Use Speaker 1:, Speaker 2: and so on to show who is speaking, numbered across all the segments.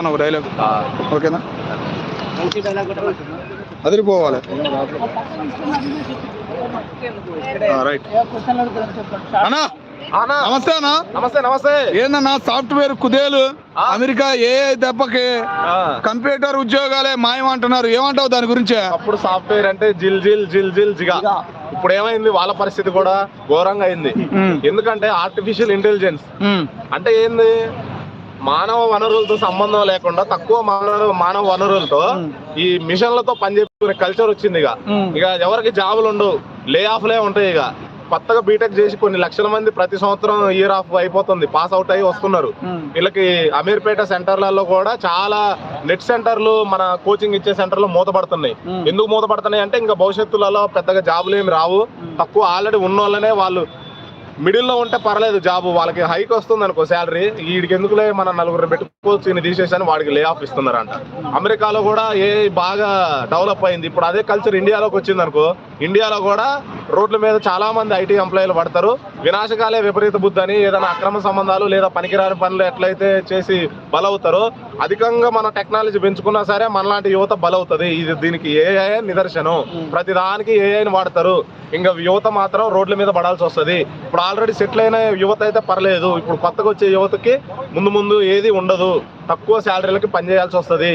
Speaker 1: అన్నావు డైలాగ్ ఓకేనా? అదిరిపోవాలి రైట్ అన్నా
Speaker 2: అన్నా.
Speaker 1: నమస్తే అన్నా.
Speaker 2: నమస్తే నమస్తే.
Speaker 1: ఏందన్నా సాఫ్ట్వేర్ కుదేలు. అమెరికా ఏ దెబ్బకి కంప్యూటర్ ఉద్యోగాలే మాయం అంటున్నారు ఏమంటావు దాని గురించి?
Speaker 2: అప్పుడు సాఫ్ట్వేర్ అంటే జిల్ జిల్ జిల్ జిల్ జిగా. ఇప్పుడు ఏమైంది? వాళ్ళ పరిస్థితి కూడా ఘోరంగా అయింది. ఎందుకంటే ఆర్టిఫిషియల్ ఇంటెలిజెన్స్. అంటే ఏంది? మానవ వనరులతో సంబంధం లేకుండా తక్కువ మానవ మానవ వనరులతో ఈ మిషన్లతో పనిచేసుకునే కల్చర్ వచ్చింది ఇక. ఇక ఎవరికి జాబులు ఉండవు. లే ఆఫ్లే ఉంటాయి ఇక. కొత్తగా బీటెక్ చేసి కొన్ని లక్షల మంది ప్రతి సంవత్సరం ఇయర్ ఆఫ్ అయిపోతుంది. పాస్ అవుట్ అయ్యి వస్తున్నారు. వీళ్ళకి అమీర్పేట సెంటర్లలో కూడా చాలా నెట్ సెంటర్లు మన కోచింగ్ ఇచ్చే సెంటర్లు మూతపడుతున్నాయి. ఎందుకు మూతపడుతున్నాయి అంటే ఇంకా భవిష్యత్తులలో పెద్దగా జాబులు ఏమి రావు. తక్కువ ఆల్రెడీ ఉన్న వాళ్ళనే వాళ్ళు మిడిల్లో ఉంటే పర్లేదు జాబ్ వాళ్ళకి హైక్ వస్తుంది అనుకో శాలరీ. వీడికి ఎందుకులే మన నలుగురు పెట్టుకోవచ్చు ఈయన తీసేసాను వాడికి లే ఆఫ్ ఇస్తున్నారంట. అమెరికాలో కూడా ఏ బాగా డెవలప్ అయింది. ఇప్పుడు అదే కల్చర్ ఇండియాలోకి వచ్చింది అనుకో ఇండియాలో కూడా రోడ్ల మీద చాలా మంది ఐటీ ఎంప్లాయీలు పడతారు. వినాశకాలే విపరీత బుద్ధి అని ఏదైనా అక్రమ సంబంధాలు లేదా పనికిరాని పనులు ఎట్లయితే చేసి బలవుతారో అధికంగా మన టెక్నాలజీ పెంచుకున్నా సరే మనలాంటి యువత బలవుతుంది. ఇది దీనికి ఏఐ నిదర్శనం. ప్రతిదానికి ఏఐని వాడతారు. ఇంకా యువత మాత్రం రోడ్ల మీద పడాల్సి వస్తుంది. ఇప్పుడు ఆల్రెడీ సెటిల్ అయిన యువత అయితే పర్లేదు. ఇప్పుడు కొత్తగా వచ్చే యువతకి ముందు ముందు ఏది ఉండదు. తక్కువ శాలరీలకి పని చేయాల్సి వస్తుంది.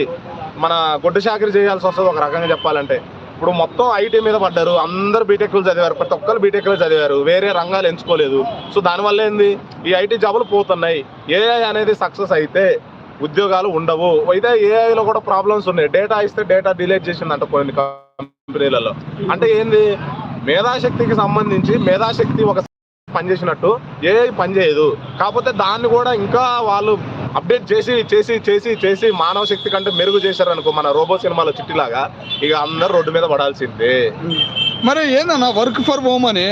Speaker 2: మన గొడ్డు చాకరీ చేయాల్సి వస్తుంది ఒక రకంగా చెప్పాలంటే. ఇప్పుడు మొత్తం ఐటీ మీద పడ్డారు. అందరు బీటెక్లు చదివారు. ప్రతి ఒక్కరు బీటెక్లు చదివారు. వేరే రంగాలు ఎంచుకోలేదు. సో దానివల్ల ఏంది? ఈ ఐటీ జాబులు పోతున్నాయి. ఏఐ అనేది సక్సెస్ అయితే ఉద్యోగాలు ఉండవు. అయితే ఏఐలో కూడా ప్రాబ్లమ్స్ ఉన్నాయి. డేటా ఇస్తే డేటా డిలేట్ చేసిందంట కొన్ని కంపెనీలలో. అంటే ఏంది? మేధాశక్తికి సంబంధించి మేధాశక్తి ఒక పనిచేసినట్టు పని పనిచేయదు. కాకపోతే దాన్ని కూడా ఇంకా వాళ్ళు అప్డేట్ చేసి చేసి చేసి చేసి మానవ శక్తి కంటే మెరుగు చేశారనుకో మన రోబో సినిమాలో చిట్టిలాగా ఇక అందరు రోడ్డు మీద పడాల్సిందే.
Speaker 1: మరి ఏందన్నా వర్క్ ఫర్ హోమ్ అని.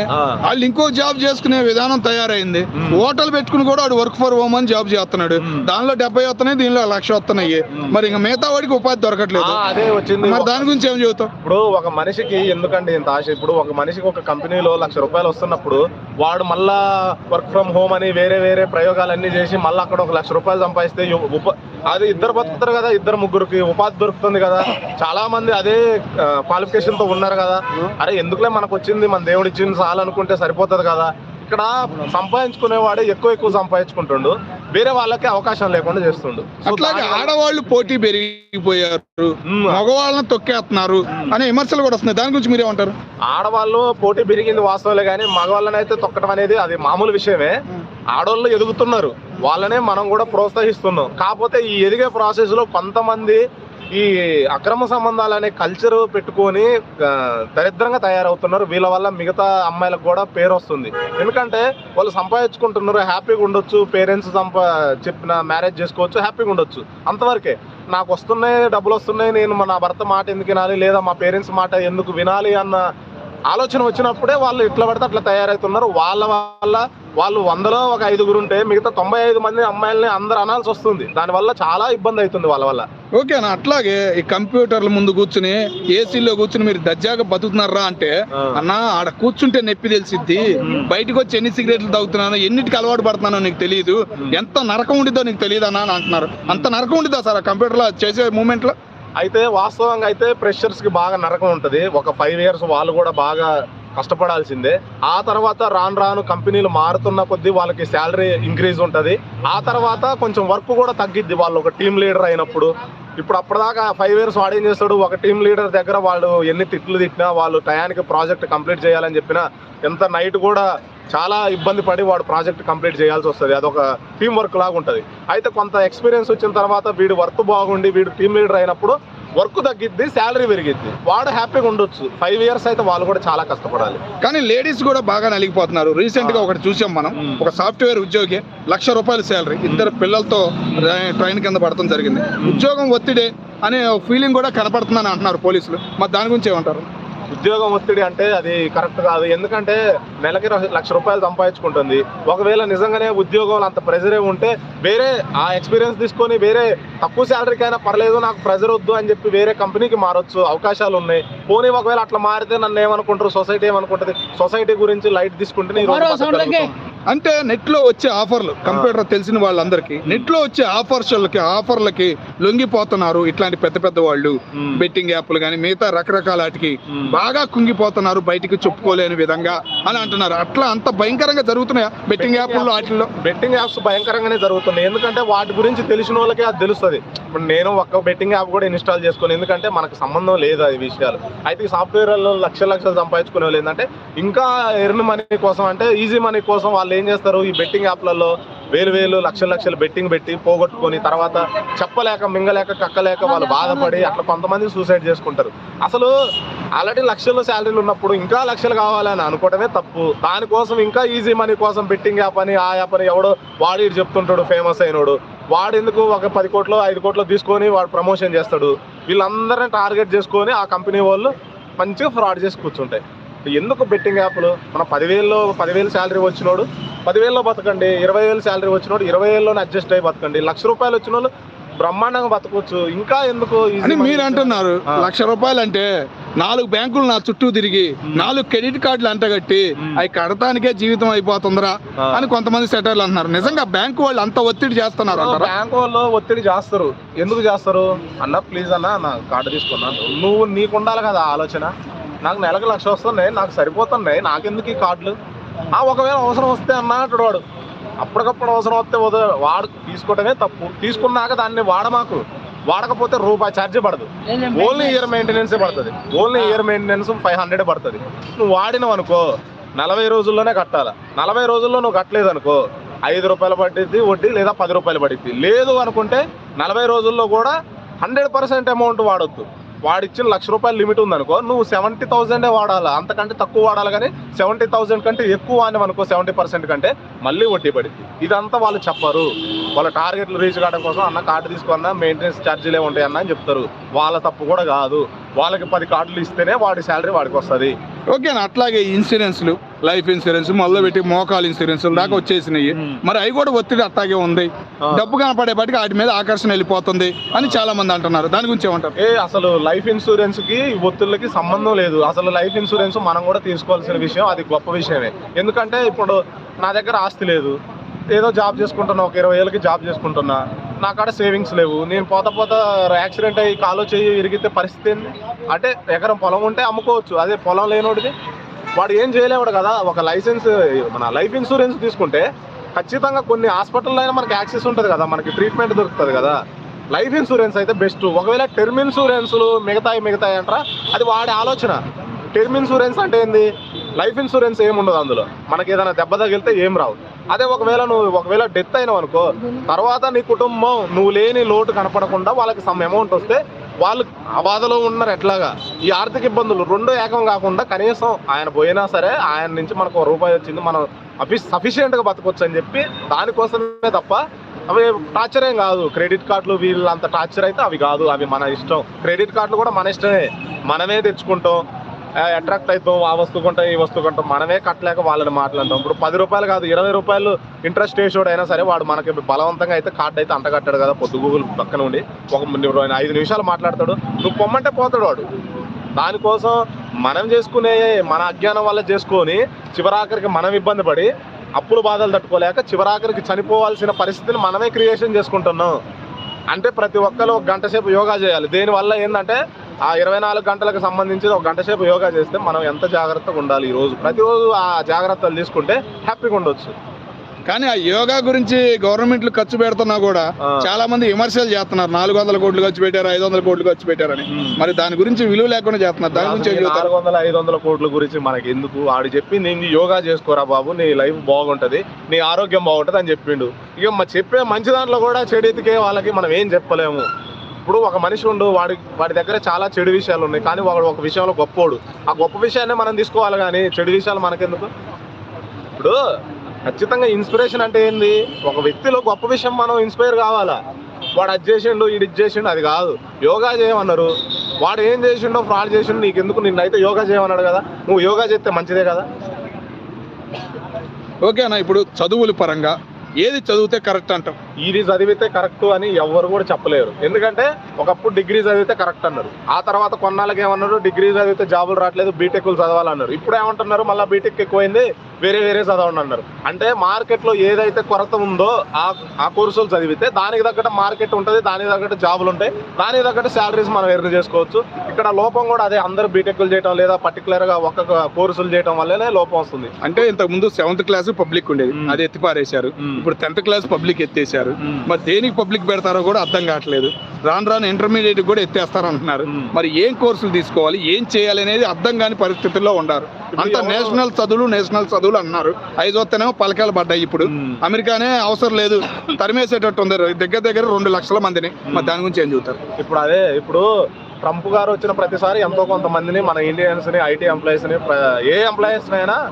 Speaker 1: వాళ్ళు ఇంకో జాబ్ చేసుకునే విధానం తయారైంది. హోటల్ పెట్టుకుని కూడా వాడు వర్క్ ఫర్ హోమ్ అని జాబ్ చేస్తున్నాడు. దానిలో డెబ్బై వస్తున్నాయి దీనిలో లక్ష వస్తున్నాయి. మరి ఇంకా మిగతా వాడికి ఉపాధి దొరకట్లేదు.
Speaker 2: అదే వచ్చింది.
Speaker 1: మరి దాని గురించి ఏం చెబుతావు?
Speaker 2: ఇప్పుడు ఒక మనిషికి ఎందుకండి ఇంత ఆశ? ఇప్పుడు ఒక మనిషికి ఒక కంపెనీలో లక్ష రూపాయలు వస్తున్నప్పుడు వాడు మళ్ళా వర్క్ ఫ్రమ్ హోమ్ అని వేరే వేరే ప్రయోగాలన్నీ చేసి మళ్ళీ అక్కడ ఒక లక్ష రూపాయలు సంపాదిస్తే అది ఇద్దరు బతుకుతారు కదా ఇద్దరు ముగ్గురికి ఉపాధి దొరుకుతుంది కదా. చాలా మంది అదే క్వాలిఫికేషన్తో ఉన్నారు కదా. అరే ఎందుకులే మనకు వచ్చింది మన దేవుడు ఇచ్చింది చాలు అనుకుంటే సరిపోతుంది కదా. ఇక్కడ సంపాదించుకునేవాడే ఎక్కువ ఎక్కువ సంపాదించుకుంటుండు. వేరే వాళ్ళకి అవకాశం లేకుండా చేస్తుండు.
Speaker 1: అట్లాగే ఆడవాళ్ళు పోటీ పెరిగిపోయారు. మగవాళ్ళని తొక్కేస్తున్నారు అనే విమర్శలు కూడా వస్తున్నాయి. దాని గురించి మీరేమంటారు?
Speaker 2: ఆడవాళ్ళు పోటీ పెరిగింది వాస్తవలే కానీ మగవాళ్ళని అయితే తొక్కడం అనేది అది మామూలు విషయమే. ఆడవాళ్ళు ఎదుగుతున్నారు. వాళ్ళనే మనం కూడా ప్రోత్సహిస్తున్నాం. కాకపోతే ఈ ఎదిగే ప్రాసెస్లో కొంతమంది ఈ అక్రమ సంబంధాలు అనే కల్చర్ పెట్టుకొని దరిద్రంగా తయారవుతున్నారు. వీళ్ళ వల్ల మిగతా అమ్మాయిలకు కూడా పేరు వస్తుంది. ఎందుకంటే వాళ్ళు సంపాదించుకుంటున్నారు హ్యాపీగా ఉండొచ్చు. పేరెంట్స్ సంపా చెప్పిన మ్యారేజ్ చేసుకోవచ్చు హ్యాపీగా ఉండొచ్చు. అంతవరకే నాకు వస్తున్నాయి డబ్బులు వస్తున్నాయి నేను మా- నా భర్త మాట ఎందుకు వినాలి లేదా మా పేరెంట్స్ మాట ఎందుకు వినాలి అన్న ఆలోచన వచ్చినప్పుడే వాళ్ళు ఇట్లా పడితే అట్లా తయారవుతున్నారు. వాళ్ళ వల్ల వాళ్ళు వందలో ఒక ఐదుగురు ఉంటే మిగతా తొంభై ఐదు మంది అమ్మాయిల్ని అందరు అనాల్సి వస్తుంది. దానివల్ల చాలా ఇబ్బంది అవుతుంది వాళ్ళ వల్ల.
Speaker 1: ఓకేనా అట్లాగే ఈ కంప్యూటర్ల ముందు కూర్చుని ఏసీలో కూర్చుని మీరు దర్జాగా బతుకుతున్నారా అంటే. అన్న ఆడ కూర్చుంటే నొప్పి తెలిసిద్ది. బయటకు వచ్చి ఎన్ని సిగరెట్లు తాగుతున్నానో ఎన్నిటికి అలవాటు పడుతున్నానో నీకు తెలియదు ఎంత నరకం ఉండిద్దో నీకు తెలియదు అన్న అని అంటున్నారు. అంత నరకం ఉండిద్దా సార్ ఆ కంప్యూటర్లో చేసే మూమెంట్లో
Speaker 2: అయితే వాస్తవంగా అయితే ప్రెషర్స్కి బాగా నరకం ఉంటుంది. ఒక ఫైవ్ ఇయర్స్ వాళ్ళు కూడా బాగా కష్టపడాల్సిందే. ఆ తర్వాత రాను రాను కంపెనీలు మారుతున్న కొద్దీ వాళ్ళకి శాలరీ ఇంక్రీజ్ ఉంటుంది. ఆ తర్వాత కొంచెం వర్క్ కూడా తగ్గిద్ది. వాళ్ళు ఒక టీం లీడర్ అయినప్పుడు. ఇప్పుడు అప్పటిదాకా ఫైవ్ ఇయర్స్ వాడు ఏం చేస్తాడు? ఒక టీం లీడర్ దగ్గర వాళ్ళు ఎన్ని తిట్లు తిట్టినా వాళ్ళు టయానికి ప్రాజెక్ట్ కంప్లీట్ చేయాలని చెప్పినా ఎంత నైట్ కూడా చాలా ఇబ్బంది పడి వాడు ప్రాజెక్ట్ కంప్లీట్ చేయాల్సి వస్తుంది. అదొక టీం వర్క్ లాగా ఉంటుంది. అయితే కొంత ఎక్స్పీరియన్స్ వచ్చిన తర్వాత వీడు వర్క్ బాగుండి వీడు టీం లీడర్ అయినప్పుడు వర్క్ తగ్గిద్ది శాలరీ పెరిగిద్ది. వాడు హ్యాపీగా ఉండొచ్చు. ఫైవ్ ఇయర్స్ అయితే వాళ్ళు కూడా చాలా కష్టపడాలి.
Speaker 1: కానీ లేడీస్ కూడా బాగా నలిగిపోతున్నారు. రీసెంట్గా ఒకటి చూసాం మనం. ఒక సాఫ్ట్వేర్ ఉద్యోగి లక్ష రూపాయల శాలరీ ఇద్దరు పిల్లలతో ట్రైన్ కింద పడటం జరిగింది. ఉద్యోగం ఒత్తిడి అనే ఫీలింగ్ కూడా కనపడుతుందని అంటున్నారు పోలీసులు. మరి దాని గురించి ఏమంటారు?
Speaker 2: ఉద్యోగం ఒత్తిడి అంటే అది కరెక్ట్ కాదు. ఎందుకంటే నెలకి లక్ష రూపాయలు సంపాదించుకుంటుంది. ఒకవేళ నిజంగానే ఉద్యోగంలో అంత ప్రెజరే ఉంటే వేరే ఆ ఎక్స్పీరియన్స్ తీసుకొని వేరే తక్కువ శాలరీకైనా పర్లేదు నాకు ప్రెజర్ వద్దు అని చెప్పి వేరే కంపెనీకి మారొచ్చు అవకాశాలు ఉన్నాయి. పోనీ ఒకవేళ అట్లా మారితే నన్ను ఏమనుకుంటారు? సొసైటీ ఏమనుకుంటుంది? సొసైటీ గురించి లైట్ తీసుకుంటే.
Speaker 1: అంటే నెట్లో వచ్చే ఆఫర్లు కంప్యూటర్ తెలిసిన వాళ్ళందరికీ నెట్లో వచ్చే ఆఫర్స్లకి ఆఫర్లకి లొంగిపోతున్నారు ఇట్లాంటి పెద్ద పెద్ద వాళ్ళు. బెట్టింగ్ యాప్లు కానీ మిగతా రకరకాల వాటికి. బాగా కుంగిపోతున్నారు బయటికి చెప్పుకోలేని విధంగా అని అంటున్నారు. అట్లా అంత భయంకరంగా జరుగుతున్నాయా బెట్టింగ్ యాప్ల్లో వాటిల్లో?
Speaker 2: బెట్టింగ్ యాప్స్ భయంకరంగానే జరుగుతున్నాయి. ఎందుకంటే వాటి గురించి తెలిసిన వాళ్ళకి అది తెలుస్తుంది. ఇప్పుడు నేను ఒక్క బెట్టింగ్ యాప్ కూడా ఇన్స్టాల్ చేసుకోను ఎందుకంటే మనకు సంబంధం లేదు అది విషయాలు. అయితే ఈ సాఫ్ట్వేర్లలో లక్షల లక్షలు సంపాదించుకునే వాళ్ళు ఏంటంటే ఇంకా ఎర్న్ మనీ కోసం అంటే ఈజీ మనీ కోసం వాళ్ళు ఏం చేస్తారు? ఈ బెట్టింగ్ యాప్లలో వేలు వేలు లక్షల లక్షలు బెట్టింగ్ పెట్టి పోగొట్టుకొని తర్వాత చెప్పలేక మింగలేక కక్కలేక వాళ్ళు బాధపడి అట్లా కొంతమంది సూసైడ్ చేసుకుంటారు. అసలు ఆల్రెడీ లక్షల్లో శాలరీలు ఉన్నప్పుడు ఇంకా లక్షలు కావాలని అనుకోవడమే తప్పు. దానికోసం ఇంకా ఈజీ మనీ కోసం బెట్టింగ్ యాప్ అని ఆ యాప్ అని ఎవడో వాడి చెప్తుంటాడు ఫేమస్ అయినోడు. వాడు ఎందుకు ఒక పది కోట్లు ఐదు కోట్లు తీసుకొని వాడు ప్రమోషన్ చేస్తాడు? వీళ్ళందరినీ టార్గెట్ చేసుకొని ఆ కంపెనీ వాళ్ళు మంచిగా ఫ్రాడ్ చేసి కూర్చుంటాయి. ఎందుకు బెట్టింగ్ యాప్లు మన పదివేల్లో పదివేలు శాలరీ వచ్చినోడు పదివేల్లో బతకండి ఇరవై వేలు శాలరీ వచ్చినోడు ఇరవై వేలలోనే అడ్జస్ట్ అయ్యి బతకండి. లక్ష రూపాయలు వచ్చిన వాళ్ళు బ్రహ్మాండంగా బతకొచ్చు ఇంకా ఎందుకు
Speaker 1: అని మీరు అంటున్నారు. లక్ష రూపాయలు అంటే నాలుగు బ్యాంకులు నా చుట్టూ తిరిగి నాలుగు క్రెడిట్ కార్డులు అంటగట్టి. అవి కడటానికే జీవితం అయిపోతుందిరా. అని కొంతమంది సెటర్లు అంటున్నారు. నిజంగా బ్యాంకు వాళ్ళు అంత ఒత్తిడి చేస్తున్నారు
Speaker 2: బ్యాంక్ వాళ్ళు ఒత్తిడి చేస్తారు. ఎందుకు చేస్తారు? అన్న ప్లీజ్ అన్న నా కార్డు తీసుకున్నా నువ్వు నీకు ఉండాలి కదా ఆలోచన. నాకు నెలకు లక్ష వస్తున్నాయి నాకు సరిపోతున్నాయి నాకెందుకు ఈ కార్డులు? ఆ ఒకవేళ అవసరం వస్తే అన్న అంటాడు వాడు. అప్పటికప్పుడు అవసరం వస్తే వాడు తీసుకోవడమే తప్పు. తీసుకున్నాక దాన్ని వాడమాకు వాడకపోతే రూపాయి ఛార్జీ పడదు. ఓన్లీ ఇయర్ మెయింటెనెన్సే పడుతుంది. Only year maintenance five hundred పడుతుంది. నువ్వు వాడినవు అనుకో నలభై రోజుల్లోనే కట్టాలి? నలభై రోజుల్లో నువ్వు కట్టలేదు అనుకో ఐదు రూపాయలు పట్టిద్ది వడ్డీ లేదా పది రూపాయలు పడిద్ది. లేదు అనుకుంటే నలభై రోజుల్లో కూడా హండ్రెడ్ పర్సెంట్ అమౌంట్ వాడొద్దు. వాడిచ్చిన లక్ష రూపాయలు లిమిట్ ఉందనుకో నువ్వు సెవెంటీ థౌసండే వాడాలి? అంతకంటే తక్కువ వాడాలి కానీ సెవెంటీ థౌసండ్ కంటే ఎక్కువ అని అనుకో సెవెంటీ పర్సెంట్ కంటే మళ్ళీ వడ్డీ పడి ఇదంతా వాళ్ళు చెప్పరు. వాళ్ళ టార్గెట్లు రీచ్ కావడం కోసం అన్న కార్డు తీసుకున్నా మెయింటెనెన్స్ ఛార్జీలే ఉంటాయి అన్న అని చెప్తారు. వాళ్ళ తప్పు కూడా కాదు. వాళ్ళకి పది కార్డులు ఇస్తేనే వాడి శాలరీ వాడికి వస్తుంది.
Speaker 1: ఓకేనా అట్లాగే ఇన్సూరెన్స్లు లైఫ్ ఇన్సూరెన్స్ మొదలు పెట్టి మోకాల్ ఇన్సూరెన్స్ దాకా వచ్చేసినాయి. మరి అవి కూడా ఒత్తిడి అట్లాగే ఉంది. డబ్బు కనపడే బట్టి వాటి మీద ఆకర్షణ వెళ్ళిపోతుంది అని చాలా మంది అంటున్నారు. దాని గురించి ఏమంటారు?
Speaker 2: ఏ అసలు లైఫ్ ఇన్సూరెన్స్కి ఒత్తిళ్ళకి సంబంధం లేదు. అసలు లైఫ్ ఇన్సూరెన్స్ మనం కూడా తీసుకోవాల్సిన విషయం అది గొప్ప విషయమే. ఎందుకంటే ఇప్పుడు నా దగ్గర ఆస్తి లేదు. ఏదో జాబ్ చేసుకుంటున్నా ఒక ఇరవై ఏళ్ళకి జాబ్ చేసుకుంటున్నా. నా కాడ సేవింగ్స్ లేవు. నేను పోత పోత యాక్సిడెంట్ అయ్యి కాలో చెయ్యి విరిగితే పరిస్థితి ఏంది? అంటే ఎకరం పొలం ఉంటే అమ్ముకోవచ్చు. అదే పొలం లేనోడిది. వాడు ఏం చేయలేవాడు కదా? ఒక లైసెన్స్ మన లైఫ్ ఇన్సూరెన్స్ తీసుకుంటే ఖచ్చితంగా కొన్ని హాస్పిటల్లో అయినా మనకి యాక్సెస్ ఉంటుంది కదా? మనకి ట్రీట్మెంట్ దొరుకుతుంది కదా? లైఫ్ ఇన్సూరెన్స్ అయితే బెస్ట్ ఒకవేళ టర్మ్ ఇన్సూరెన్స్లు మిగతాయి మిగతాయి అంటారా? అది వాడి ఆలోచన. టర్మ్ ఇన్సూరెన్స్ అంటే ఏంది? లైఫ్ ఇన్సూరెన్స్ ఏమి ఉండదు అందులో. మనకి ఏదైనా దెబ్బ తగిలితే ఏం రావు. అదే ఒకవేళ నువ్వు ఒకవేళ డెత్ అయినావు అనుకో తర్వాత నీ కుటుంబం నువ్వు లేని లోటు కనపడకుండా వాళ్ళకి సమ్ అమౌంట్ వస్తే వాళ్ళు ఆ బాధలో ఉన్నారు ఎట్లాగా? ఈ ఆర్థిక ఇబ్బందులు రెండో ఏకం కాకుండా కనీసం ఆయన పోయినా సరే ఆయన నుంచి మనకు ఒక రూపాయి వచ్చింది మనం అఫి సఫిషియెంట్గా బతకొచ్చు అని చెప్పి దానికోసమే తప్ప అవి టార్చర్ ఏం కాదు. క్రెడిట్ కార్డులు వీళ్ళంత టార్చర్ అయితే అవి కాదు అవి మన ఇష్టం. క్రెడిట్ కార్డులు కూడా మన ఇష్టమే. మనమే తెచ్చుకుంటాం. అట్రాక్ట్ అవుతాం ఆ వస్తువు కొంటాం ఈ వస్తువు కొంటాం మనమే కట్టలేక వాళ్ళని మాట్లాడతాం ఇప్పుడు పది రూపాయలు కాదు ఇరవై రూపాయలు ఇంట్రెస్ట్ వేసేవాడు అయినా సరే వాడు మనకి బలవంతంగా అయితే కార్డు అయితే అంటగట్టాడు కదా పొద్దు గూగుల్ పక్కన ఉండి. ఒక ఐదు నిమిషాలు మాట్లాడతాడు నువ్వు పొమ్మంటే పోతాడు వాడు. దానికోసం మనం చేసుకునే మన అజ్ఞానం వల్ల చేసుకొని చివరాఖరికి మనం ఇబ్బంది పడి అప్పులు బాధలు తట్టుకోలేక చివరాఖరికి చనిపోవాల్సిన పరిస్థితిని మనమే క్రియేషన్ చేసుకుంటున్నాం. అంటే ప్రతి ఒక్కరు ఒక గంట సేపు యోగా చేయాలి. దేనివల్ల ఏంటంటే ఆ ఇరవై నాలుగు గంటలకు సంబంధించి ఒక గంట సేపు యోగా చేస్తే మనం ఎంత జాగ్రత్తగా ఉండాలి ఈ రోజు? ప్రతిరోజు ఆ జాగ్రత్తలు తీసుకుంటే హ్యాపీగా ఉండొచ్చు.
Speaker 1: కానీ ఆ యోగా గురించి గవర్నమెంట్లు ఖర్చు పెడుతున్నా కూడా. చాలా మంది విమర్శలు చేస్తున్నారు. నాలుగు వందల కోట్లు ఖర్చు పెట్టారు ఐదు వందల కోట్లు ఖర్చు పెట్టారని. మరి దాని గురించి విలువ లేకుండా చేస్తున్నారు. దాని గురించి
Speaker 2: నాలుగు వందల ఐదు వందల కోట్ల గురించి మనకి ఎందుకు? ఆడు చెప్పి నేను యోగా చేసుకోరా బాబు నీ లైఫ్ బాగుంటది నీ ఆరోగ్యం బాగుంటది అని చెప్పిండు. ఇక చెప్పే మంచి దాంట్లో కూడా చెడు ఎతికే వాళ్ళకి మనం ఏం చెప్పలేము. ఇప్పుడు ఒక మనిషి ఉండు వాడి వాడి దగ్గర చాలా చెడు విషయాలు ఉన్నాయి. కానీ వాడు ఒక విషయంలో గొప్పోడు. ఆ గొప్ప విషయాన్ని మనం తీసుకోవాలి కానీ చెడు విషయాలు మనకెందుకు? ఇప్పుడు ఖచ్చితంగా ఇన్స్పిరేషన్ అంటే ఏంది? ఒక వ్యక్తిలో గొప్ప విషయం మనం ఇన్స్పైర్ కావాలా? వాడు అది చేసిండు ఇది ఇది చేసిండు అది కాదు. యోగా చేయమన్నారు. వాడు ఏం చేసిండో ఫ్రాడ్ చేసిండు నీకు ఎందుకు నిన్నైతే యోగా చేయమన్నాడు కదా. నువ్వు యోగా చేస్తే మంచిదే కదా?
Speaker 1: ఓకేనా ఇప్పుడు చదువుల పరంగా ఏది చదివితే కరెక్ట్ అంటాం
Speaker 2: ఇది చదివితే కరెక్ట్ అని ఎవరు కూడా చెప్పలేరు. ఎందుకంటే ఒకప్పుడు డిగ్రీ చదివితే కరెక్ట్ అన్నారు. ఆ తర్వాత కొన్నాళ్ళకి ఏమన్నారు? డిగ్రీ చదివితే జాబులు రావట్లేదు బీటెక్లు చదవాలన్నారు. ఇప్పుడు ఏమంటున్నారు? మళ్ళీ బీటెక్ ఎక్కువైంది వేరే వేరే చదవండి అన్నారు. అంటే మార్కెట్లో ఏదైతే కొరత ఉందో ఆ ఆ కోర్సులు చదివితే దానికి తగ్గట్టు మార్కెట్ ఉంటుంది దానికి తగ్గట్టు జాబులు ఉంటాయి దానికి తగ్గట్టు శాలరీస్ మనం ఎర్న్ చేసుకోవచ్చు. ఇక్కడ లోపం కూడా అదే అందరూ బీటెక్లు చేయడం లేదా పర్టికులర్గా ఒక్క కోర్సులు చేయడం వల్లనే లోపం వస్తుంది.
Speaker 1: అంటే ఇంతకు ముందు సెవెంత్ క్లాస్ పబ్లిక్ ఉండేది. అది ఎత్తిపారేశారు. ఇప్పుడు టెన్త్ క్లాస్ పబ్లిక్ ఎత్తేసారు
Speaker 2: మ్మ్.
Speaker 1: మరి దేనికి పబ్లిక్ పెడతారో కూడా అర్థం కావట్లేదు. రాను రాను ఇంటర్మీడియట్ కూడా ఎత్తేస్తారు అంటున్నారు
Speaker 2: మ్మ్.
Speaker 1: మరి ఏం కోర్సులు తీసుకోవాలి? ఏం చేయాలి అనేది అర్థం కాని పరిస్థితుల్లో ఉండారు. అంత నేషనల్ చదువులు నేషనల్ చదువులు అన్నారు. ఐదు వస్తేనేమో పలకాలు పడ్డాయి ఇప్పుడు. అమెరికానే అవసరం లేదు. తరిమేసేటట్టు ఉంది. దగ్గర దగ్గర రెండు లక్షల మందిని. మరి దాని గురించి ఏం చూస్తారు?
Speaker 2: ఇప్పుడు అదే ఇప్పుడు ట్రంప్ గారు వచ్చిన ప్రతిసారి ఎంతో కొంతమందిని మన ఇండియన్స్ని ఐటీ ఎంప్లాయీస్ని ప్ర- ఏ ఎంప్లాయీస్ అయినా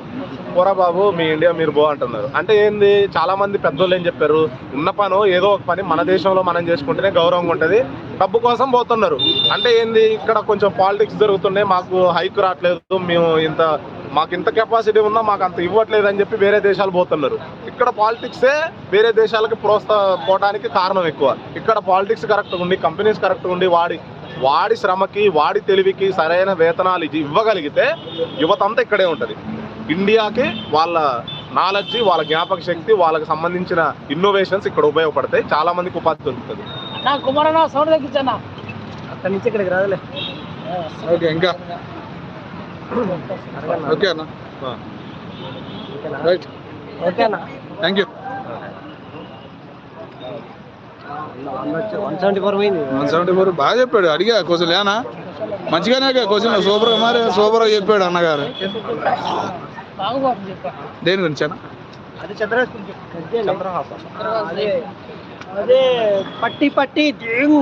Speaker 2: పోరా బాబు మీ ఇండియా మీరు బాగుంటున్నారు అంటే ఏంది చాలా మంది పెద్దోళ్ళు ఏం చెప్పారు ఉన్న పను ఏదో ఒక పని మన దేశంలో మనం చేసుకుంటేనే గౌరవంగా ఉంటుంది డబ్బు కోసం పోతున్నారు. అంటే ఏంది ఇక్కడ కొంచెం పాలిటిక్స్ జరుగుతున్నాయి మాకు హైక్ రావట్లేదు మేము ఇంత మాకు ఇంత కెపాసిటీ ఉన్నా మాకు అంత ఇవ్వట్లేదు అని చెప్పి వేరే దేశాలు పోతున్నారు. ఇక్కడ పాలిటిక్సే వేరే దేశాలకి ప్రోత్సా పోవడానికి కారణం ఎక్కువ. ఇక్కడ పాలిటిక్స్ కరెక్ట్ ఉండి కంపెనీస్ కరెక్ట్ ఉండి వాడి వాడి శ్రమకి వాడి తెలివికి సరైన వేతనాలు ఇవ్వగలిగితే యువత అంతా ఇక్కడే ఉంటుంది. ఇండియాకి వాళ్ళ నాలెడ్జ్ వాళ్ళ జ్ఞాపక శక్తి వాళ్ళకి సంబంధించిన ఇన్నోవేషన్స్ ఇక్కడ ఉపయోగపడతాయి. చాలా మందికి ఉపాధి దొరుకుతుంది.
Speaker 3: నా సౌండ్ తగ్గించన్నా. అక్కడి నుంచి ఇక్కడికి రాదులే.
Speaker 1: ఓకే ఇంకా. ఓకే అన్న. రైట్
Speaker 3: ఓకేనా
Speaker 1: thank you
Speaker 3: one seventy four పోయింది.
Speaker 1: వన్ సెవెంటీ ఫోర్ బాగా చెప్పాడు. అడిగా కొంచెం లేనా? మంచిగానే కొంచెం సూపర్ మరి సూపర్గా చెప్పాడు అన్నగారు.
Speaker 3: చెప్పా.
Speaker 1: దేని గురించి అన్న?
Speaker 3: అది చంద్రహాస్ అదే. అదే. పట్టి పట్టి దేవు.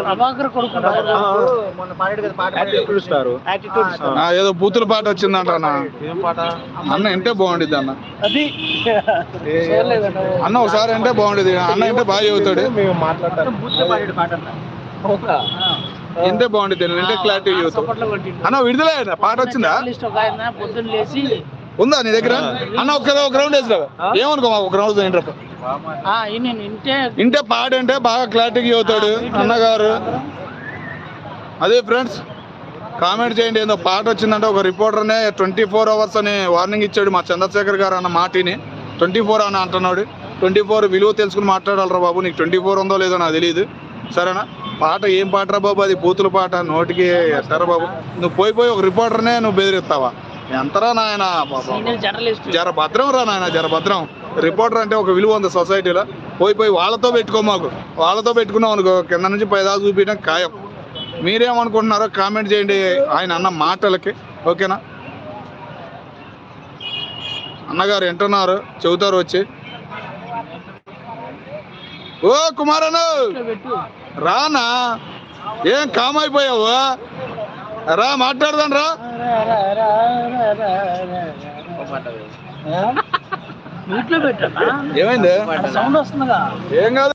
Speaker 3: ప్రభాకర్ కొడుకు మొన్న పాడాడు కదా పాట.
Speaker 2: యాటిట్యూడ్ స్టార్
Speaker 3: యాటిట్యూడ్
Speaker 1: ఆ, ఏదో బూతుల పాట వచ్చిందంట అన్న.
Speaker 2: ఏం పాట?
Speaker 1: అన్న బాగుండిద్ది అన్న.
Speaker 3: అది.
Speaker 1: అన్న ఒకసారి అంటే బాగుండేది అన్న అంటే బాగా చెబుతాడు.
Speaker 2: మేము మాట్లాడతారు
Speaker 3: బూత్లో పాడాడు పాట అన్న.
Speaker 1: ఎంతే బాగుండేది నేను అంటే క్లారిటీ. అన్న విడుదల పాట వచ్చిందా? ఉందా నీ దగ్గర? అన్న ఒక ఒక రౌండ్ వేసినావు ఏమనుకో ఒక రౌండ్ ఏంటప్ప
Speaker 3: ఆ, ఈ నేను ఇంటే
Speaker 1: ఇంటే పాట అంటే బాగా క్లారిటీగా చెబుతాడు అన్నగారు. అదే ఫ్రెండ్స్ కామెంట్ చేయండి ఏదో పాట వచ్చిందంటే ఒక రిపోర్టర్నే ట్వంటీ ఫోర్ అవర్స్ అని వార్నింగ్ ఇచ్చాడు మా చంద్రశేఖర్ గారు అన్న మాటిని. ట్వంటీ ఫోర్ అని అంటున్నాడు. ట్వంటీ ఫోర్ విలువ తెలుసుకుని మాట్లాడాలరా బాబు నీకు ట్వంటీ ఫోర్ ఉందో లేదో నాకు తెలియదు. సరేనా? పాట ఏం పాటరా బాబు? అది బూతుల పాట నోటికి ఎట్టరా బాబు? నువ్వు పోయి పోయి ఒక రిపోర్టర్నే నువ్వు బెదిరిస్తావా? ఎంతరా నాయన జర భద్రం రా నాయన జర భద్రం. రిపోర్టర్ అంటే ఒక విలువ ఉంది సొసైటీలో. పోయి పోయి వాళ్ళతో పెట్టుకో మాకు. వాళ్ళతో పెట్టుకున్నాం అనుకో కింద నుంచి పైదా చూపించడం ఖాయం. మీరేమనుకుంటున్నారో కామెంట్ చేయండి ఆయన అన్న మాటలకి. ఓకేనా? అన్నగారు వింటున్నారు చెబుతారు వచ్చి. ఓ కుమారను! రానా? ఏం కామ్ అయిపోయావు రా మాట్లాడదాం రా. ఏమైంది? ఏం కాదు.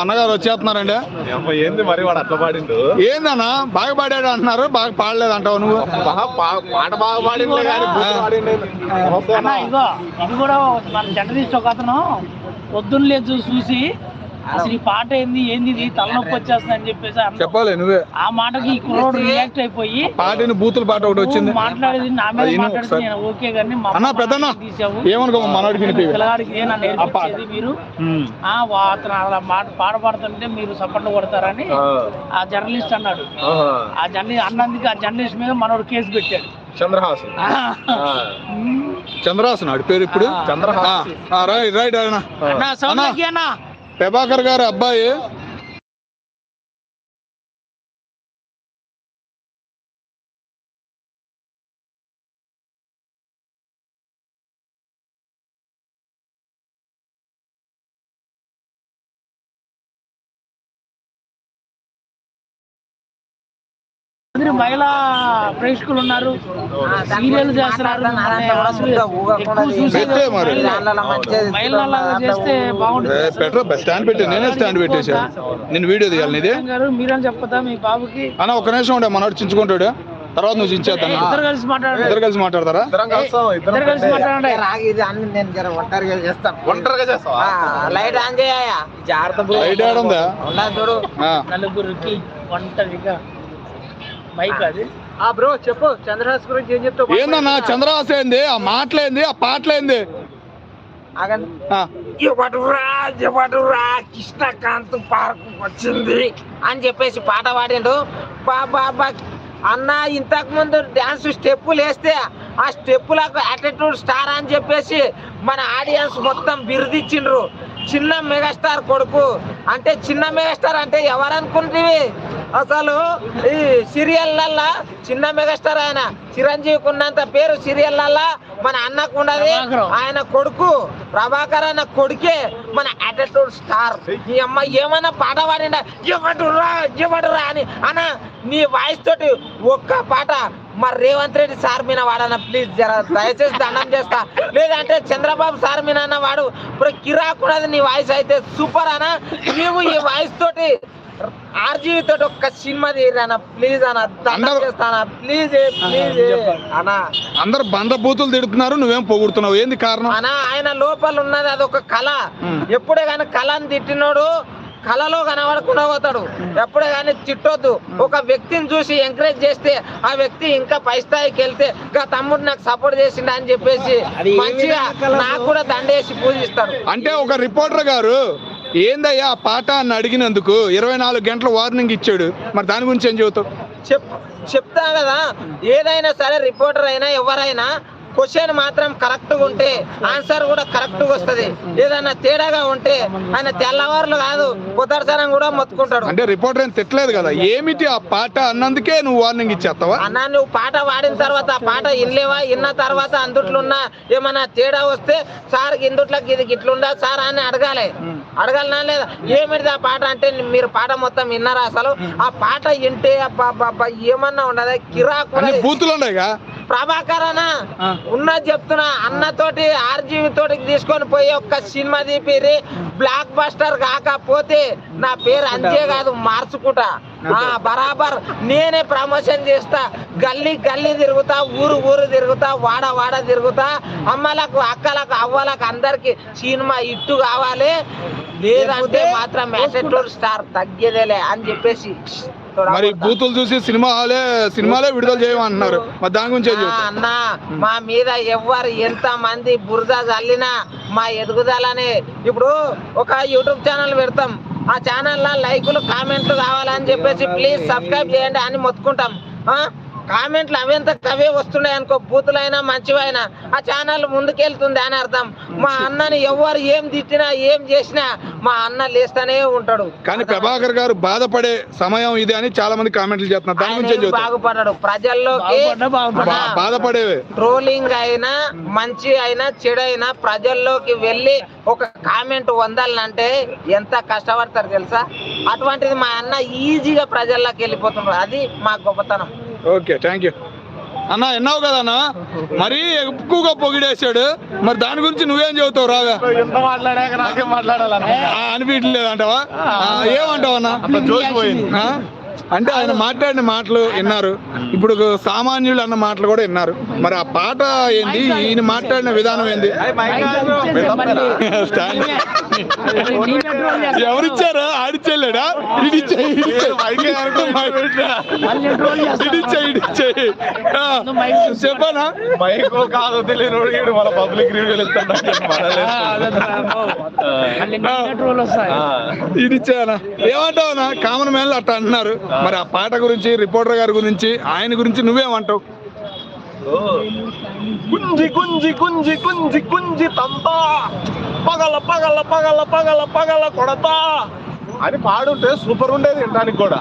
Speaker 1: అన్నగారు వచ్చేస్తున్నారండి.
Speaker 2: ఏంది మరి వాడు అట్లా పాడిండు?
Speaker 1: ఏందన్నా? బాగా పాడాడు అంటున్నారు. బాగా పాడలేదు అంటావు నువ్వు
Speaker 2: పాట బాగా పాడిండే
Speaker 3: ఇది కూడా మన జర్నలిస్ట్ ఒక అతను పొద్దున్న లేదు చూసి అసలు ఈ పాట ఏంది? ఏంది ఇది? తలనొప్పి వచ్చేస్తుంది అని చెప్పేసి.
Speaker 1: చెప్పాలి నువ్వే.
Speaker 3: ఆ మాటకి ఈ కుర్రోడు రియాక్ట్ అయిపోయి
Speaker 1: పాటిని బూతుల పాట ఒకటి వచ్చింది.
Speaker 3: మాట్లాడేది నా మీద మాట్లాడితే. నేను ఓకే కానీ
Speaker 1: అన్న పెద్దన్న ఏమనుకో
Speaker 3: పిల్లగాడికి నేర్పించేది మీరు. ఆ అతను అలా మాట పాట పాడుతుంటే మీరు సపోర్ట్ కొడతారని
Speaker 2: ఆ.
Speaker 3: జర్నలిస్ట్ అన్నాడు. ఆ జర్నలిస్ట్ అన్నందుకు ఆ జర్నలిస్ట్ మీద మనోడు కేసు పెట్టాడు.
Speaker 2: చంద్రహాస్.
Speaker 3: ఆ.
Speaker 2: ఆ.
Speaker 1: చంద్రహాసన్ ఆడి పేరు ఇప్పుడు?
Speaker 2: చంద్రహాస్
Speaker 1: ఆ, ఆ, రైట్ రైట్
Speaker 3: అన్నా. సౌండ్
Speaker 1: అన్నా.
Speaker 3: తగ్గి అన్నా
Speaker 1: ప్రభాకర్ గారి అబ్బాయి
Speaker 3: మీరు మహిళా ప్రేక్షకులు ఉన్నారు. సీరియల్ చేస్తున్నారు. చేస్తే బాగుంటుంది.
Speaker 1: స్టాండ్ పెట్టి నేనే స్టాండ్ పెట్టేశాను నేను వీడియో తీయాలి
Speaker 3: చెప్పదా మీ బాబుకి.
Speaker 1: అన్న ఒక్క నిమిషం ఉండే మనోడు చించుకుంటాడు. తర్వాత నువ్వు
Speaker 3: ఇద్దరు కలిసి
Speaker 1: ఇద్దరు కలిసి మాట్లాడతారా?
Speaker 2: ఇద్దరం
Speaker 3: కలిసి మాట్లాడండి.
Speaker 4: రాగి ఇది అన్ని నేను ఒంటరిగా చేస్తాం
Speaker 2: ఒంటరిగా చేస్తావా?
Speaker 4: ఆ, లైట్ ఆన్ చేయ జాగ్రత్త
Speaker 1: లైట్ ఆడ ఉందా
Speaker 4: ఉండదు చూడు.
Speaker 1: ఆ.
Speaker 3: నలుగురికి ఒంటరిగా. మైక్ అది.
Speaker 4: ఆ బ్రో చెప్పు చంద్రహాస్ గురించి ఏం చెప్తావు?
Speaker 1: ఏందన్నా చంద్రహాస ఏంది? ఆ మాటలేంది ఆ పాటలేంది?
Speaker 4: కృష్ణకాంత్ పార్క్ వచ్చింది అని చెప్పేసి పాట పాడిండు. బాబా బా అన్న ఇంతకు ముందు డాన్స్ స్టెప్పులు వేస్తే ఆ స్టెప్పులకు యాటిట్యూడ్ స్టార్ అని చెప్పేసి మన ఆడియన్స్ మొత్తం బిరుదిచ్చిండ్రు. చిన్న మెగాస్టార్ కొడుకు. అంటే చిన్న మెగాస్టార్ అంటే ఎవరు అనుకుంటువి అసలు ఈ సీరియల్లల్లా చిన్న మెగాస్టార్ ఆయన చిరంజీవికి ఉన్నంత పేరు సీరియల్లల్లా మన అన్నకు ఉండదు
Speaker 3: ప్రభాకరం.
Speaker 4: ఆయన కొడుకు ప్రభాకర్ అన్న కొడుకే మన యాటిట్యూడ్ స్టార్. ఈ అమ్మ ఏమన్నా పాట పాడిండా ఎవడురా అని. అన్న నీ వాయిస్ తోటి ఒక్క పాట మరి రేవంత్ రెడ్డి సార్ మీద వాడన్న. ప్లీజ్ జర దయచేసి దండం చేస్తా. లేదంటే చంద్రబాబు సార్ మీద అన్న వాడు. ఇప్పుడు కిరాకున్నది నీ వాయిస్ అయితే సూపర్ అన్న. నీవు ఈ వాయిస్ తోటి ఆర్జీవి తోటి ఒక్క సినిమా తీయరానా ప్లీజ్ అన్న చేస్తానా ప్లీజ్ ప్లీజ్ అన్నా.
Speaker 1: అందరు బంద బూతులు తిడుతున్నారు నువ్వేం పొగుడుతున్నావు? ఏంది కారణం?
Speaker 4: అనా ఆయన లోపల ఉన్నది అదొక కళ.
Speaker 1: ఉమ్.
Speaker 4: ఎప్పుడే కానీ కళని తిట్టినోడు కళలో కనబడకుండా పోతాడు. ఎప్పుడే కానీ తిట్టొద్దు. ఒక వ్యక్తిని చూసి ఎంకరేజ్ చేస్తే ఆ వ్యక్తి ఇంకా పై స్థాయికి వెళ్తే ఇంకా తమ్ముడు నాకు సపోర్ట్ చేసిండు అని చెప్పేసి మంచిగా నాకు కూడా దండేసి పూజిస్తాడు
Speaker 1: అంటే ఒక రిపోర్టర్ గారు ఏందయ్యా పాట అని అడిగినందుకు ఇరవై నాలుగు గంటల వార్నింగ్ ఇచ్చాడు. మరి దాని గురించి ఏం చెబుతావు?
Speaker 4: చెప్ చెప్తా కదా ఏదైనా సరే రిపోర్టర్ అయినా ఎవరైనా క్వశ్చన్ మాత్రం కరెక్ట్గా ఉంటే ఆన్సర్ కూడా కరెక్ట్గా వస్తది. ఏదైనా తేడాగా ఉంటే ఆయన తెల్లవారులు కాదు కుదరసనం కూడా మొత్తుకుంటాడు.
Speaker 1: అంటే రిపోర్టర్ ఏం తిట్టలేదు కదా? ఏమిటి ఆ పాట అన్నందుకే నువ్వు వార్నింగ్ ఇచ్చేస్తావా?
Speaker 4: అన్న నువ్వు పాట పాడిన తర్వాత ఆ పాట ఇన్లేవా ఇన్న తర్వాత అందుట్లో ఉన్న ఏమన్నా తేడా వస్తే సార్ ఇందుట్లోకి ఇది ఇట్లుందా సార్ అని అడగాలి. అడగాలనా లేదా? ఏమిటిది ఆ పాట అంటే మీరు పాట మొత్తం విన్నారా అసలు? ఆ పాట వింటే ఏమన్నా ఉండదు కిరాకు.
Speaker 1: బూతులు ఉన్నాయిగా?
Speaker 4: ప్రభాకర్ అన్న
Speaker 1: ఆ.
Speaker 4: ఉన్నది చెప్తున్నా అన్నతోటి ఆర్జీవి తోటి తీసుకొని పోయి ఒక్క సినిమా తీపిరి బ్లాక్ బస్టర్ కాకపోతే నా పేరు అంతే కాదు మార్చుకుంటా. ఆ బరాబర్. నేనే ప్రమోషన్ చేస్తా గల్లీ గల్లీ తిరుగుతా ఊరు ఊరు తిరుగుతా వాడ వాడ తిరుగుతా అమ్మలకు అక్కలకు అవ్వలకు అందరికి సినిమా ఇట్టు కావాలి. లేదంటే మాత్రం యాటిట్యూడ్ స్టార్ తగ్గేదేలే అని చెప్పేసి.
Speaker 1: మరి బూతులు చూసి సినిమా హాలే సినిమాలే విడుదల చేయమంటున్నారు మరి దాని గురించి
Speaker 4: అన్న మా మీద ఎవ్వరు ఎంత మంది బురద చల్లినా మా ఎదుగుదలని. ఇప్పుడు ఒక యూట్యూబ్ ఛానల్ పెడతాం. ఆ ఛానల్లో లైకులు కామెంట్లు కావాలని చెప్పేసి ప్లీజ్ సబ్స్క్రైబ్ చేయండి అని మొత్తుకుంటాం. ఆ? కామెంట్లు అవేంత అవే వస్తున్నాయి అనుకో బూతులైనా మంచివైనా ఆ ఛానల్ ముందుకెళ్తుంది అని అర్థం. మా అన్నని ఎవరు ఏం తిట్టినా ఏం చేసినా మా అన్న లేస్తూనే ఉంటాడు.
Speaker 1: కానీ ప్రభాకర్ గారు బాధపడే సమయం ఇది అని చాలా మంది కామెంట్లు చేస్తున్నారు. దాని గురించి
Speaker 4: బాగుపడ్డాడు ప్రజల్లోకి
Speaker 1: బాధపడేవే.
Speaker 4: ట్రోలింగ్ అయినా మంచి అయినా చెడు అయినా ప్రజల్లోకి వెళ్ళి ఒక కామెంట్ వందాలంటే ఎంత కష్టపడతారు తెలుసా? అటువంటిది మా అన్న ఈజీగా ప్రజల్లోకి వెళ్ళిపోతున్నారు అది మా గొప్పతనం.
Speaker 1: ఓకే థ్యాంక్ యూ అన్న విన్నావు కదా అన్న? మరీ ఎక్కువగా పొగిడేశాడు. మరి దాని గురించి నువ్వేం చెబుతావు రాగా?
Speaker 2: ఎంత మాట్లాడాక నాకేం మాట్లాడాలన్న?
Speaker 1: ఆ, అనిపించలేదు అంటావా ఆ, ఏమంటావు అన్న? అంటే ఆయన మాట్లాడిన మాటలు విన్నారు. ఇప్పుడు సామాన్యులు అన్న మాటలు కూడా విన్నారు. మరి ఆ పాట ఏంది ఈయన మాట్లాడిన విధానం ఏంది ఎవరిచ్చారు? ఆడిచ్చేళ్ళాడా? చెప్పానా?
Speaker 2: మైక్ కాదు తెలియని వీడు మన పబ్లిక్ రివ్యూలు
Speaker 1: ఇడిచ్చానా ఏమంటావునా? కామన్ మ్యాన్లు అట్లా అంటున్నారు. మరి ఆ పాట గురించి రిపోర్టర్ గారి గురించి ఆయన గురించి నువ్వేమంటావు?
Speaker 2: గుంజి గుంజి గుంజి గుంజి గుంజి తంతా పగల పగల పగల పగల పగల కొడతా. అని పాడుంటే సూపర్ ఉండేది వినడానికి కూడా.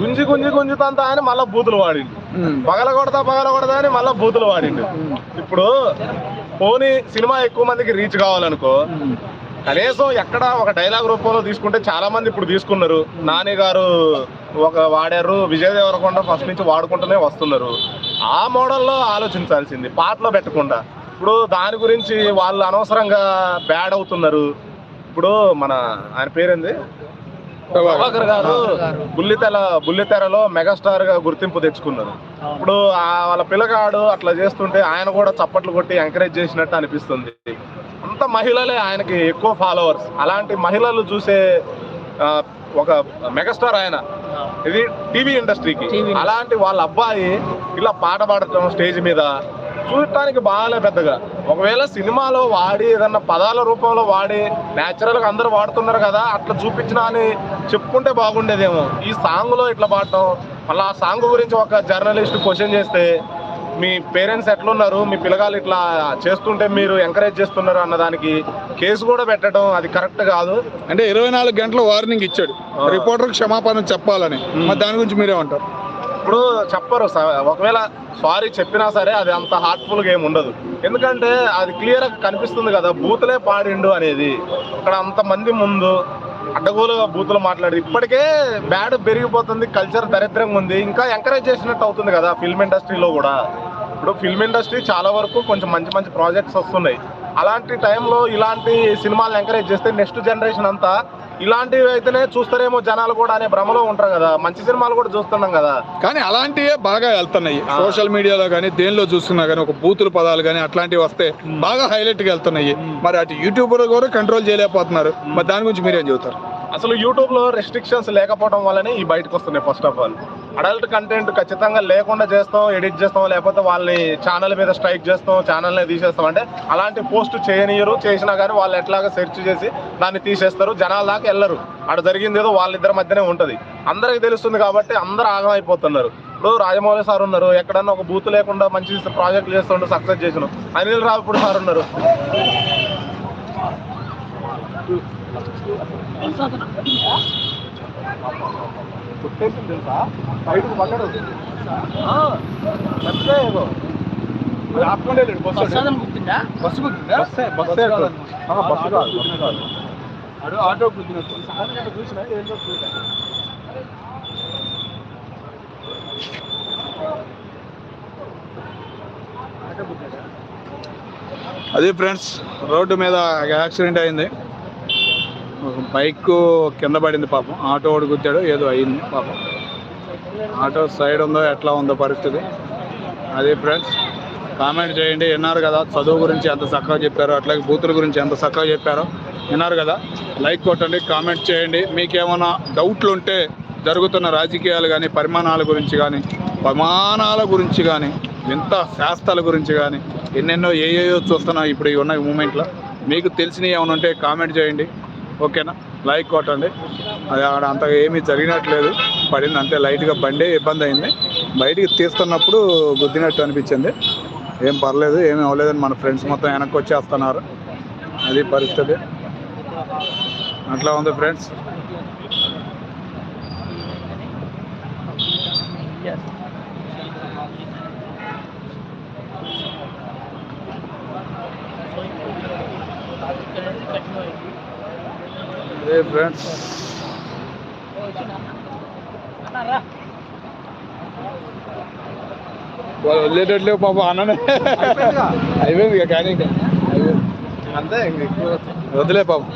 Speaker 2: గుంజి గుంజి గుంజి తంతా అని మళ్ళా బూతులు వాడిండు. పగల కొడతా పగల కొడతా అని మళ్ళా బూతులు వాడిండు. ఇప్పుడు పోనీ సినిమా ఎక్కువ మందికి రీచ్ కావాలనుకో కనీసం ఎక్కడ ఒక డైలాగ్ రూపంలో తీసుకుంటే చాలా మంది ఇప్పుడు తీసుకున్నారు. నాని గారు ఒక వాడారు విజయ్ దేవరకొండ ఫస్ట్ నుంచి వాడుకుంటూనే వస్తున్నారు. ఆ మోడల్లో ఆలోచించాల్సింది పాటలో పెట్టకుండా. ఇప్పుడు దాని గురించి వాళ్ళు అనవసరంగా బ్యాడ్ అవుతున్నారు. ఇప్పుడు మన ఆయన పేరేంది? ప్రభాకర్ గారు బుల్లితెర బుల్లితెరలో మెగాస్టార్గా గుర్తింపు తెచ్చుకున్నారు. ఇప్పుడు వాళ్ళ పిల్లగాడు అట్లా చేస్తుంటే ఆయన కూడా చప్పట్లు కొట్టి ఎంకరేజ్ చేసినట్టు అనిపిస్తుంది. అంత మహిళలే ఆయనకి ఎక్కువ ఫాలోవర్స్ అలాంటి మహిళలు చూసే ఒక మెగాస్టార్ ఆయన. ఇది టీవీ ఇండస్ట్రీకి. అలాంటి వాళ్ళ అబ్బాయి ఇలా పాట పాడటం స్టేజ్ మీద చూడటానికి బాగాలే పెద్దగా. ఒకవేళ సినిమాలో వాడి ఏదన్నా పదాల రూపంలో వాడి న్యాచురల్గా అందరూ వాడుతున్నారు కదా అట్లా చూపించినా అని చెప్పుకుంటే బాగుండేదేమో. ఈ సాంగ్లో ఇట్లా పాడటం మళ్ళీ ఆ సాంగ్ గురించి ఒక జర్నలిస్ట్ క్వశ్చన్ చేస్తే మీ పేరెంట్స్ ఎట్లున్నారు? మీ పిల్లగాళ్ళు ఇట్లా చేస్తుంటే మీరు ఎంకరేజ్ చేస్తున్నారు అన్నదానికి కేసు కూడా పెట్టడం అది కరెక్ట్ కాదు.
Speaker 1: అంటే ఇరవై నాలుగు గంటల వార్నింగ్ ఇచ్చాడు. రిపోర్టర్ క్షమాపణ చెప్పాలని. మరి దాని గురించి మీరేమంటారు?
Speaker 2: ఇప్పుడు చెప్పరు ఒకవేళ సారీ చెప్పినా సరే అది అంత హార్ట్ఫుల్గా ఏమి ఉండదు. ఎందుకంటే అది క్లియర్గా కనిపిస్తుంది కదా బూతులే పాడిండు అనేది. అక్కడ అంత మంది ముందు అడ్డగోలుగా బూతులు మాట్లాడి ఇప్పటికే బ్యాడ్ పెరిగిపోతుంది కల్చర్ దరిద్రంగా ఉంది. ఇంకా ఎంకరేజ్ చేసినట్టు అవుతుంది కదా ఫిల్మ్ ఇండస్ట్రీలో కూడా. ఇప్పుడు ఫిల్మ్ ఇండస్ట్రీ చాలా వరకు కొంచెం మంచి మంచి ప్రాజెక్ట్స్ వస్తున్నాయి. అలాంటి టైంలో ఇలాంటి సినిమాలు ఎంకరేజ్ చేస్తే నెక్స్ట్ జనరేషన్ అంతా ఇలాంటివి అయితేనే చూస్తారేమో జనాలు కూడా అనే భ్రమలో ఉంటారు కదా. మంచి సినిమాలు కూడా చూస్తున్నాం కదా.
Speaker 1: కానీ అలాంటివే బాగా వెళ్తున్నాయి. సోషల్ మీడియాలో కానీ దేనిలో చూస్తున్నా కానీ ఒక బూతుల పదాలు కానీ అట్లాంటివి వస్తే బాగా హైలైట్గా వెళ్తున్నాయి. మరి అటు యూట్యూబర్ కూడా కంట్రోల్ చేయలేకపోతున్నారు. మరి దాని గురించి మీరేం చెబుతారు?
Speaker 2: అసలు యూట్యూబ్లో రెస్ట్రిక్షన్స్ లేకపోవడం వల్లనే ఈ బయటకు వస్తున్నాయి first of all adult content ఖచ్చితంగా లేకుండా చేస్తాం ఎడిట్ చేస్తాం లేకపోతే వాళ్ళని ఛానల్ మీద స్ట్రైక్ చేస్తాం ఛానల్నే తీసేస్తాం. అంటే అలాంటి పోస్ట్ చేయనియరు. చేసినా కానీ వాళ్ళు ఎట్లాగా సెర్చ్ చేసి దాన్ని తీసేస్తారు. జనాల దాకా వెళ్ళరు. అక్కడ జరిగింది ఏదో వాళ్ళిద్దరి మధ్యనే ఉంటుంది. అందరికి తెలుస్తుంది కాబట్టి అందరు ఆగం అయిపోతున్నారు. ఇప్పుడు రాజమౌళి సార్ ఉన్నారు. ఎక్కడన్నా ఒక బూత్ లేకుండా మంచి ప్రాజెక్టులు చేస్తుండ్రు సక్సెస్ చేసిన. అనిల్ రావిపూడి సార్ ఉన్నారు.
Speaker 3: ప్రసాదం గుర్తుందా?
Speaker 1: ఆటో గుద్దినట్టు అదే ఫ్రెండ్స్ రోడ్డు మీద యాక్సిడెంట్ అయింది. బైక్ కింద పడింది పాపం. ఆటో వాడు గుద్దాడు ఏదో అయింది పాపం. ఆటో సైడ్ ఉందో ఎట్లా ఉందో పరిస్థితి. అదే ఫ్రెండ్స్ కామెంట్ చేయండి. విన్నారు కదా చదువు గురించి ఎంత చక్కగా చెప్పారో అట్లాగే బూతుల గురించి ఎంత చక్కగా చెప్పారో విన్నారు కదా. లైక్ కొట్టండి కామెంట్ చేయండి. మీకేమైనా డౌట్లు ఉంటే జరుగుతున్న రాజకీయాలు కానీ పరిమాణాల గురించి కానీ ప్రమాణాల గురించి కానీ వింత శాస్త్రాల గురించి కానీ ఎన్నెన్నో ఏయేయో చూస్తున్నాం ఇప్పుడు ఉన్న మూమెంట్లో మీకు తెలిసినవి ఏమైనా ఉంటే కామెంట్ చేయండి. ఓకేనా? లైక్ కొట్టండి. అది ఆడ అంతగా ఏమీ జరిగినట్లేదు. పడింది అంతే లైట్గా బండి ఇబ్బంది అయింది. బయటికి తీస్తున్నప్పుడు గుద్దినట్టు అనిపించింది. ఏం పర్లేదు ఏమీ అవ్వలేదని మన ఫ్రెండ్స్ మొత్తం వెనక్కి వచ్చేస్తున్నారు. అది పరిస్థితి. అట్లా ఉంది ఫ్రెండ్స్ అదే ఫ్రెండ్స్
Speaker 3: అన్నారా
Speaker 1: వాళ్ళు వెళ్ళేటట్లేవు పాప అన్ననే అయిపోయింది ఇక. కానీ
Speaker 2: అంతే ఇంక ఎక్కువ.
Speaker 1: వదిలే పాపం